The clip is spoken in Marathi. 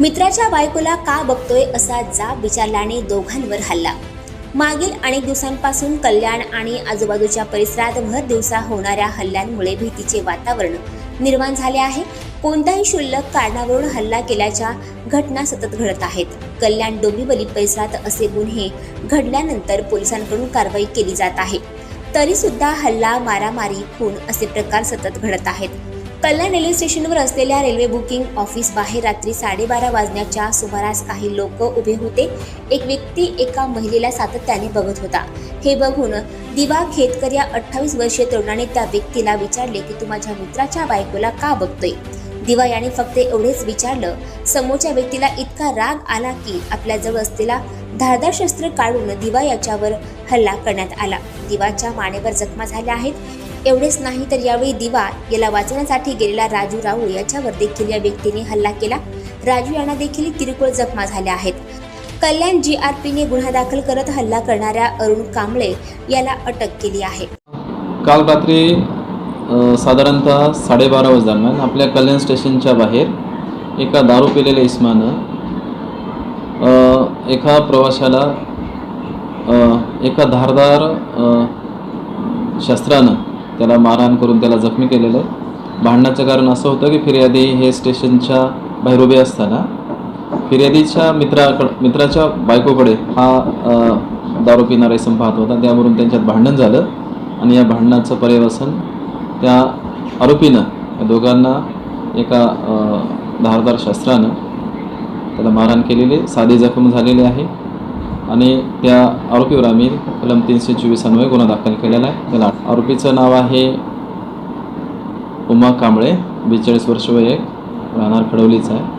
मित्राच्या बायकोला का बघतोय असा जाब विचारल्याने दोघांवर हल्ला. मागील अनेक दिवसांपासून कल्याण आणि आजूबाजूच्या परिसरात भर दिवसा होणाऱ्या हल्ल्यांमुळे भीतीचे वातावरण निर्माण झाले आहे. कोणत्याही क्षुल्लक कारणावरून हल्ला केल्याच्या घटना सतत घडत आहेत. कल्याण डोंबिवली परिसरात असे गुन्हे घडल्यानंतर पोलिसांकडून कारवाई केली जात आहे. तरी सुद्धा हल्ला मारामारी खून असे प्रकार सतत घडत आहेत. कल्याण रेल्वे स्टेशनवर असलेल्या रेल्वे बुकिंग ऑफिस बाहेर रात्री साडेबारा वाजण्याच्या सुमारास काही लोक उभे होते. एक व्यक्ती एका महिलेला सातत्याने बघत होता. हे बघून दिवा खेतकर या अठ्ठावीस वर्षीय तरुणाने त्या व्यक्तीला विचारले की तू माझ्या मित्राच्या बायकोला का बघतोय? दिवा याने फक्त एवढेच विचारलं समोरच्या व्यक्तीला इतका राग आला की आपल्याजवळ असलेला धारदार शस्त्र काढून दिवा याच्यावर हल्ला करण्यात आला. दिवाच्या मानेवर जखमा झाल्या आहेत. एवढेच नाही तर यावेळी दिवा याला वाचवण्यासाठी गेलेला राजू राऊळ याच्यावर देखील या व्यक्तीने हल्ला केला. राजू यांना देखील किरकोळ जखमा झाल्या आहेत. कल्याण जी आर पीने गुन्हा दाखल करत हल्ला करणाऱ्या अरुण कांबळे याला अटक केली आहे. काल रात्री साधारणतः साडेबारा वाज दरम्यान आपल्या कल्याण स्टेशनच्या बाहेर एका दारू पिलेल्या इस्मानं एका प्रवाशाला एका धारदार शस्त्रानं त्याला मारहाण करून त्याला जखमी केलेलं. आहे भांडणाचं कारण असं होतं की फिर्यादी हे स्टेशनच्या बाहेर उभे असताना फिर्यादीच्या मित्राकड मित्राच्या बायकोकडे हा दारू पिणारा इसम पाहत होता. त्यावरून त्यांच्यात भांडण झालं आणि या भांडणाचं पर्यवसन त्या आरोपीनं या दोघांना एका धारदार शस्त्रानं त्याला मारहाण केलेली साधी जखम झालेली आहे. आणि त्या आरोपीवर आम्ही कलम तीनशे चोवीस अन्वये गुन्हा दाखल केलेला आहे. त्याला आरोपीचं नाव आहे उमा कांबळे बेचाळीस वर्ष वय एक राहणार खडवलीचं आहे.